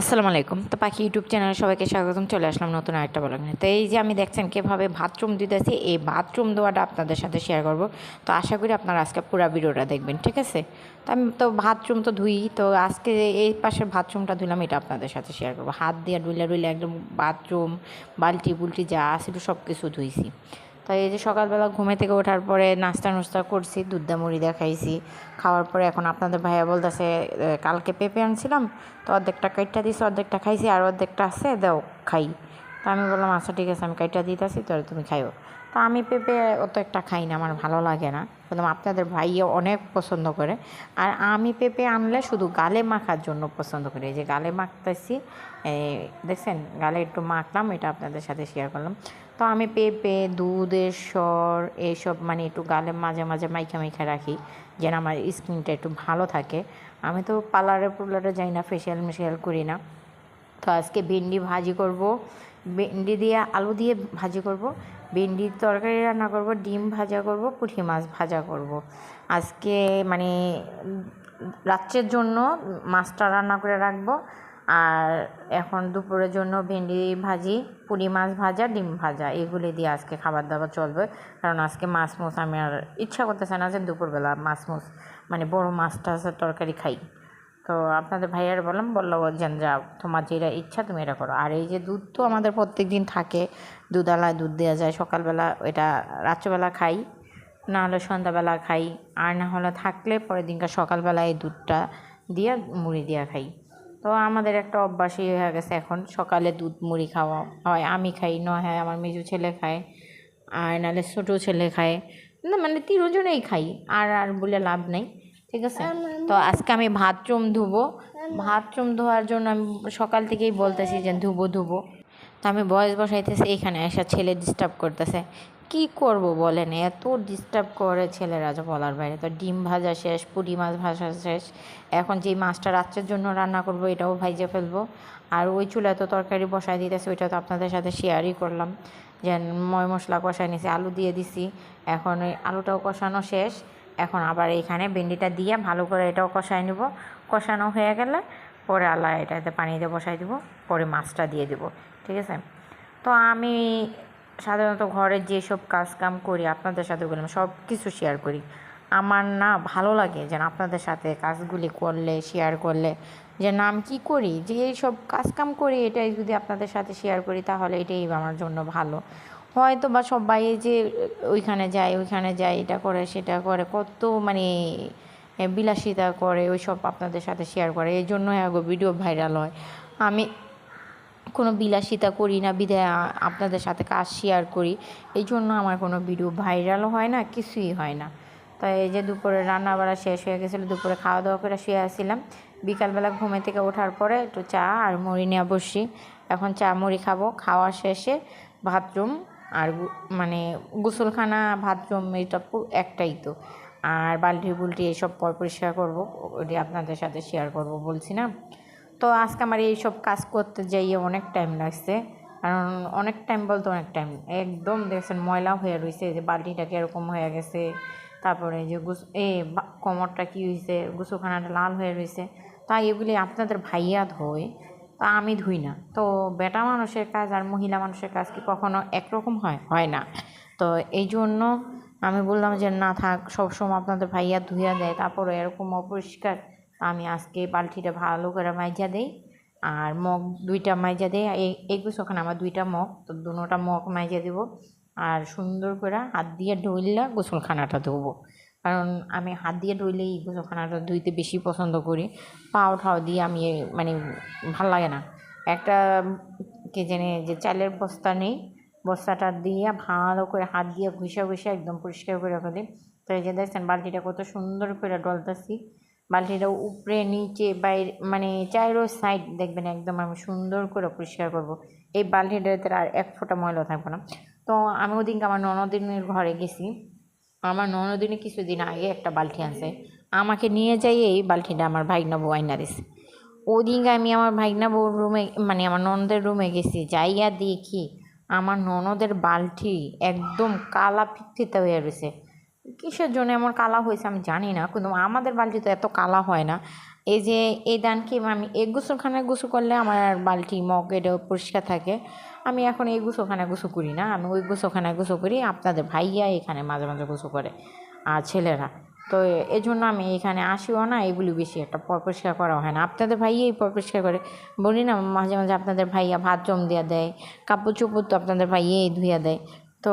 আসসালামু আলাইকুম। তো পাখি ইউটিউব চ্যানেলে সবাইকে স্বাগতম। চলে আসলাম নতুন আরেকটা ব্লগ নিয়ে। তো এই যে আমি দেখছেন কীভাবে বাথরুম দিতেছি, এই বাথরুম দেওয়াটা আপনাদের সাথে শেয়ার করব। তো আশা করি আপনারা আজকে পুরো ভিডিওটা দেখবেন, ঠিক আছে? তো আমি তো বাথরুম তো ধুই, তো আজকে এই পাশের বাথরুমটা ধুলাম এটা আপনাদের সাথে শেয়ার করব। হাত দিয়ে ডুলে ডুলে একদম বাথরুম বালতি বুলটি যা আছিল সব কিছু ধুইছি। তো এই যে সকালবেলা ঘুমে থেকে ওঠার পরে নাস্তা নুস্তা করছি, দুধদা মুড়ি দেখাইছি খাইছি। খাওয়ার পরে এখন আপনাদের ভাইয়া বলতেছে কালকে পেঁপে আনছিলাম, তো অর্ধেকটা কাইটটা দিছি, অর্ধেকটা খাইছি, আর অর্ধেকটা আছে, দাও, খাই। তো আমি বললাম আচ্ছা ঠিক আছে, আমি কাইটটা দিতেছি তো তুমি খাইও। তো আমি পেঁপে অত একটা খাই না, আমার ভালো লাগে না। কিন্তু আপনাদের ভাইয়া অনেক পছন্দ করে। আর আমি পেঁপে আনলে শুধু গালে মাখার জন্য পছন্দ করি। এই যে গালে মাখতেছি দেখছেন? গালে একটু মাখলাম, এটা আপনাদের সাথে শেয়ার করলাম। তো আমি পেঁপে, দুধের স্বর এইসব মানে একটু গালে মাঝে মাঝে মাইখা মাইখা রাখি, যেন আমার স্কিনটা একটু ভালো থাকে। আমি তো পার্লারে পুলারে যাই না ফেসিয়াল মেশিয়াল করি না। তো আজকে ভেন্ডি ভাজি করব। ভেন্ডি দিয়ে আলু দিয়ে ভাজি করব। ভেন্ডির তরকারি রান্না করব, ডিম ভাজা করব, পুঁটি মাছ ভাজা করব। আজকে মানে রাত্রের জন্য মাছটা রান্না করে রাখব। আর এখন দুপুরের জন্য ভেন্ডি ভাজি পুরি মাছ ভাজা, ডিম ভাজা, এগুলি দিয়ে আজকে খাবার দাবার চলবে। কারণ আজকে মাছ মুছ আমি আর ইচ্ছা করতেছে না যে দুপুরবেলা মাছ মুছ মানে বড়ো মাছটা তরকারি খাই। তো আপনাদের ভাইয়ার বললাম, বলল যেন যা, তোমার যেটা ইচ্ছা তুমি এটা করো। আর এই যে দুধ তো আমাদের প্রত্যেক দিন থাকে দুধালায় দুধ দেওয়া যায়, সকালবেলা এটা রাত্রেবেলা খাই না হলে সন্ধ্যাবেলা খাই, আর না হলে থাকলে পরের দিনকার সকালবেলা এই দুধটা দিয়ে মুড়ি দিয়ে খাই। তো আমাদের একটা অভ্যাসই হয়ে গেছে এখন, সকালে দুধ মুড়ি খাওয়া হয়, আমি খাই, নয় হয় আমার মেজু ছেলে খায়, আর নাহলে ছোটো ছেলে খায়, না মানে তিনজনেই খাই, আর আর বলে লাভ নেই। ঠিক আছে? তো আজকে আমি ভাতরুম ধুবো। ভাতরুম ধোয়ার জন্য আমি সকাল থেকেই বলতেছি যে ধুবো ধুবো। তো আমি বয়স বসাইতেছি এখানে এসে ছেলে ডিস্টার্ব করতেছে। কি করব বলেন? এত ডিস্টার্ব করে ছেলেরা যে বলার বাইরে। তো ডিম ভাজা শেষ পুরি মাছ ভাজা শেষ। এখন যেই মাছটা রাত্রের জন্য রান্না করব এটাও ভাইজে ফেলব। আর ওই চুলায় তো তরকারি বসাই দিতেছে ওইটা তো আপনাদের সাথে শেয়ারই করলাম। যে ময় মশলা কষাই নিছি আলু দিয়ে দিছি। এখন ওই আলুটাও কষানো শেষ। এখন আবার এইখানে ভেন্ডিটা দিয়ে ভালো করে এটাও কষাই নেব। কষানো হয়ে গেলে পরে আল্লাহ এটাতে পানিতে বসাই দিব, পরে মাছটা দিয়ে দিব, ঠিক আছে? তো আমি সাধারণত ঘরের যেসব কাজ কাম করি, আপনাদের সাথে বললাম সব কিছু শেয়ার করি। আমার না ভালো লাগে যেন আপনাদের সাথে কাজগুলি করলে শেয়ার করলে, যে নাম কি করি? যে সব কাজ কাম করি, এটাই যদি আপনাদের সাথে শেয়ার করি, তাহলে এটাই আমার জন্য ভালো। হয়তো বা সবাই যে ওইখানে যায় ওইখানে যায়, এটা করে, সেটা করে, কত মানে বিলাসিতা করে ওই সব আপনাদের সাথে শেয়ার করে, এই জন্য ভিডিও ভাইরাল হয়। আমি কোনো বিলাসিতা করি না বিধায় আপনাদের সাথে কাজ শেয়ার করি, এই জন্য আমার কোনো ভিডিও ভাইরালও হয় না, কিছুই হয় না। তো এই যে দুপুরে রান্না বাড়া শেষ হয়ে গেছিল, দুপুরে খাওয়া দাওয়া করে শুয়ে আসছিলাম। বিকালবেলা ঘুমে থেকে ওঠার পরে একটু চা আর মুড়ি নিয়ে বসি এখন চা, মুড়ি খাব, খাওয়া শেষে বাথরুম আর মানে গোসলখানা বাথরুম এটা একটাই তো। আর বাল্টি বুলটি এইসব পর পরিষ্কার করব ওটি আপনাদের সাথে শেয়ার করব, বলছি না। তো আজকে আমার এইসব কাজ করতে যাইয়ে অনেক টাইম লাগছে, কারণ অনেক টাইম বলতে অনেক টাইম একদম দেখছেন ময়লা হয়ে রয়েছে যে বালতিটা কীরকম হয়ে গেছে, তারপরে যে গুস, এ কোমরটা কী হয়েছে গুসুখানাটা লাল হয়ে রয়েছে তাই এগুলি আপনাদের ভাইয়া ধোয় তা আমি ধুই না। তো বেটা মানুষের কাজ আর মহিলা মানুষের কাজ কি কখনো একরকম হয়? হয় না। তো এই জন্য আমি বললাম যে, না থাক, সবসময় আপনাদের ভাইয়া ধুইয়া দেয় তারপরে এরকম অপরিষ্কার। আমি আজকে বালতিটা ভালো করে মাইজা দেই আর মগ দুইটা মাইজা দেই। এই ওখানে আমার দুইটা মগ, তো দুটা মগ মাইজা দেবো। আর সুন্দর করে হাত দিয়ে ধুইলে গোসলখানাটা ধোবো। কারণ আমি হাত দিয়ে ধুইলেই গোসলখানাটা ধুইতে বেশি পছন্দ করি। পাও ঠাও দিয়ে আমি মানে ভালো লাগে না। একটা, কে জেনে, যে চালের বস্তা নেই, বস্তাটা দিয়ে ভালো করে হাত দিয়ে ঘুষে ঘুষে একদম পরিষ্কার করে দিই তো এই যে দেখছেন, বালতিটা কত সুন্দর করে ডলতেছি। বালতিটা উপরে, নিচে, বাইরে মানে চাইরো সাইড দেখবেন একদম আমি সুন্দর করে পরিষ্কার করব। এই বালতিটাতে আর এক ফোঁটা ময়লা থাকবে না। তো আমি ওদিনকে আমার ননদিনের ঘরে গেছি। আমার ননদিনে কিছুদিন আগে একটা বালতি আনছে। আমাকে নিয়ে যাই এই বালতিটা আমার ভাইনা বউ আইনা দিছে। ওদিন আমি আমার ভাইনা বউর রুমে মানে আমার ননদের রুমে গেছি, যাইয়া দেখি আমার ননদের বালতি একদম কালা ফিকফিতে হয়ে রয়েছে কিসের জন্য এমন কালা হয়েছে আমি জানি না, কিন্তু আমাদের বালতি তো এত কালা হয় না। এই যে এই দানকে আমি এই গোসলখানায় গোসল করলে আমার বালতি, মগ এটা পরিষ্কার থাকে। আমি এখন এই গোসলখানায় গোসল করি না, আমি ওই গোসলখানায় গোসল করি, আপনাদের ভাইয়া এখানে মাঝে মাঝে গোসল করে, আর ছেলেরা। তো এই জন্য আমি এখানে আসিও না, এগুলি বেশি একটা পর পরিষ্কার করা হয় না। আপনাদের ভাইয়াই পর পরিষ্কার করে। বলি না, মাঝে মাঝে আপনাদের ভাইয়া ভাত জম দিয়া দেয়, কাপড় চোপড় তো আপনাদের ভাইয়াই ধুইয়া দেয়। তো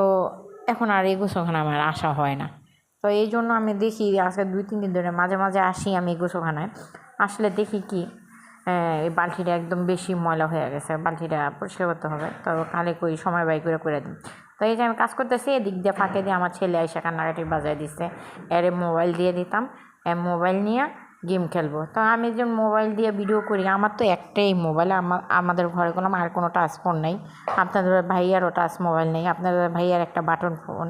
এখন আর এই গোসলখানা আমার আসা হয় না। তো এই জন্য আমি দেখি আজকে দুই, তিন দিন ধরে মাঝে মাঝে আসি আমি গোসলখানায়। আসলে দেখি কি এই বালতিটা একদম বেশি ময়লা হয়ে গেছে, বালতিটা পরিষ্কার করতে হবে। তো খালি কই, সময় বাই করে করে দিই। তো এই যে আমি কাজ করতেছি, এদিক দিয়ে ফাঁকে দিয়ে আমার ছেলে এসে কান্নাকাটি বাজায় দিচ্ছে এর মোবাইল দিয়ে দিতাম মোবাইল নিয়ে গেম খেলব। তো আমি যে মোবাইল দিয়ে ভিডিও করি, আমার তো একটাই মোবাইল আমার আমাদের ঘরে কোনো, আর কোনো টাচ ফোন নেই। আপনাদের ভাইয়ারও টাচ মোবাইল নেই, আপনাদের ভাইয়ার একটা বাটন ফোন।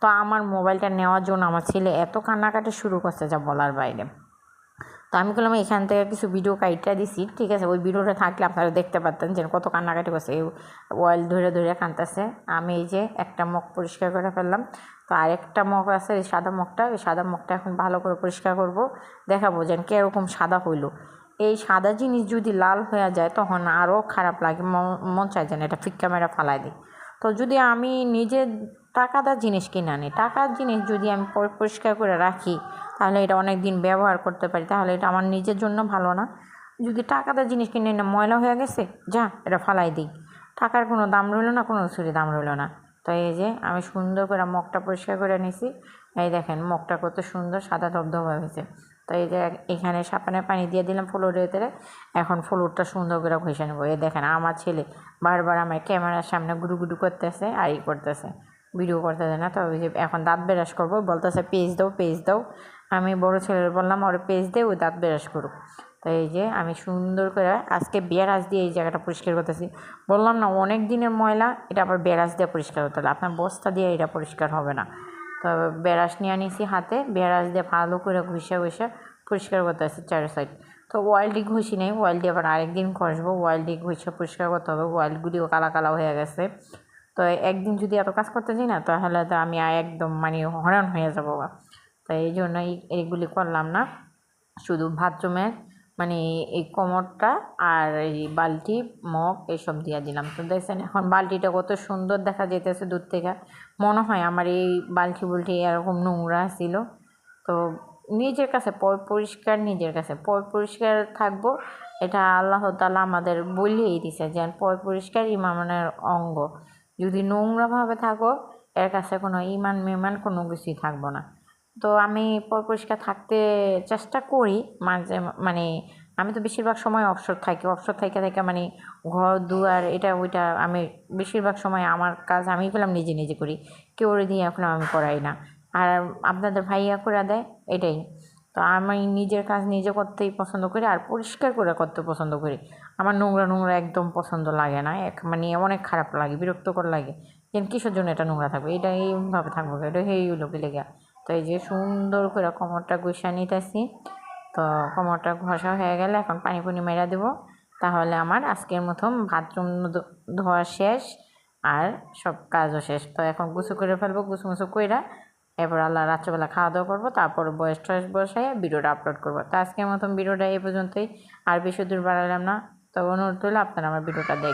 তো আমার মোবাইলটা নেওয়ার জন্য আমার ছেলে এত কান্নাকাটি শুরু করছে যা বলার বাইরে। তো আমি বললাম, এখান থেকে কিছু ভিডিও কাইটটা দিছি, ঠিক আছে? ওই ভিডিওটা থাকলে আপনারা দেখতে পারতেন যে কত কান্নাকাটি করছে। এই অয়েল ধরে ধরে কাঁদতেছে। আমি এই যে একটা মুখ পরিষ্কার করে ফেললাম। তো আরেকটা মুখ আছে, এই সাদা মুখটা এই সাদা মুখটা এখন ভালো করে পরিষ্কার করব। দেখাবো যেন কীরকম সাদা হইল। এই সাদা জিনিস যদি লাল হয়ে যায়, তখন আরও খারাপ লাগে। মন- চায় যেন এটা ফিক্কা মেরা ফালাই দিই। তো যদি আমি নিজে টাকাদার জিনিস কিনে আনি। টাকার জিনিস যদি আমি পরিষ্কার করে রাখি, তাহলে এটা অনেক দিন ব্যবহার করতে পারি। তাহলে এটা আমার নিজের জন্য ভালো না। যদি টাকাদার জিনিস কিনে না ময়লা হয়ে গেছে, যা, এটা ফালাই দিই। টাকার কোনো দাম রইল না, কোনো কিছুরই দাম রইল না। তো এই যে, আমি সুন্দর করে মগটা পরিষ্কার করে নিছি। এই দেখেন, মগটা কত সুন্দর সাদা ধবধবা হয়েছে। তো এই যে, এখানে সাপানের পানি দিয়ে দিলাম ফ্লোরের ভিতরে। এখন ফ্লোরটা সুন্দর করে ঘষে নেব। এই দেখেন, আমার ছেলে বারবার আমার ক্যামেরার সামনে গুডু গুডু করতেছে আর ই করতেছে। ভিডিও করতে দেয় না। তো ওই যে এখন দাঁত বেরাস করব, বলতেছে পেজ দাও পেজ দাও। আমি বড় ছেলের বললাম, ওর পেজ দে ওই দাঁত বেরাস করুক। তো এই যে আমি সুন্দর করে আজকে বেরাস দিয়ে এই জায়গাটা পরিষ্কার করতেছি। বললাম না, অনেক দিনের ময়লা, এটা আবার বেরাস দিয়ে পরিষ্কার করতে হবে। আপনার বস্তা দিয়ে এটা পরিষ্কার হবে না। তো বেরাস নিয়ে নিয়েছি হাতে বেরাস দিয়ে ভালো করে ঘষে ঘষে পরিষ্কার করতে আসছি চারি সাইড তো ওয়াইল্ডি ঘষি নেই ওয়াইল্ডি আবার আরেকদিন ঘষবো। ওয়াইল্ডি ঘষে পরিষ্কার করতে হবে। ওয়াইল্ডগুলিও কালা কালা হয়ে গেছে। তো একদিন যদি এত কাজ করতে যাই না, তাহলে তো আমি একদম মানে হরান হয়ে যাব। তো এই জন্যই এইগুলি করলাম না। শুধু বাথরুমের মানে এই কোমরটা আর এই বালতি, মগ এসব দিয়ে দিলাম। তো দেখছেন এখন বালতিটা কত সুন্দর দেখা যেতেছে দূর থেকে। মনে হয় আমার এই বালতি বুলটি এরকম নোংরা ছিল। তো নিজের কাছে পরিষ্কার, নিজের কাছে পরিষ্কার থাকব। এটা আল্লাহ তালা আমাদের বলিয়েই দিছে যে পরিষ্কার ইমানের অঙ্গ। যদি নোংরাভাবে থাকো, এর কাছে কোনো ইমান মিমান কোনো কিছুই থাকব না। তো আমি পরিষ্কার থাকতে চেষ্টা করি মাঝে মানে আমি তো বেশিরভাগ সময় অবসর থাকি। অবসর থেকে থেকে মানে ঘর, দুয়ার, এটা ওইটা আমি বেশিরভাগ সময় আমার কাজ আমি পেলাম নিজে নিজে করি। কেউ দিয়ে এখন আমি করাই না। আর আপনাদের ভাইয়া করে দেয়, এটাই। তো আমি নিজের কাজ নিজে করতেই পছন্দ করি আর পরিষ্কার করে করতে পছন্দ করি। আমার নোংরা নোংরা একদম পছন্দ লাগে না, এক মানে অনেক খারাপ লাগে, বিরক্তকর লাগে। যেন কিসের জন্য এটা নোংরা থাকবে? এটা এইভাবে থাকবে এটা এই লোকে লেগে? তো এই যে সুন্দর করে কোমরটা গুছিয়ে নিতেছি। তো কোমরটা ঘষা হয়ে গেলে এখন পানি পুনি মেরা দেবো। তাহলে আমার আজকের মতন বাথরুম ধোয়া শেষ আর সব কাজও শেষ। তো এখন গুছু করে ফেলব, গুছু মুছু কইরা এরপর আল্লাহ রাত্রেবেলা খাওয়া দাওয়া করব, তারপর বয়স টয়স বসাই ভিডিওটা আপলোড করব। তো আজকের মতন ভিডিওটা এই পর্যন্তই। আর বেশি দূর বাড়ালাম না। তো অনুরোধ করলে আপনারা আমার ভিডিওটা দেখ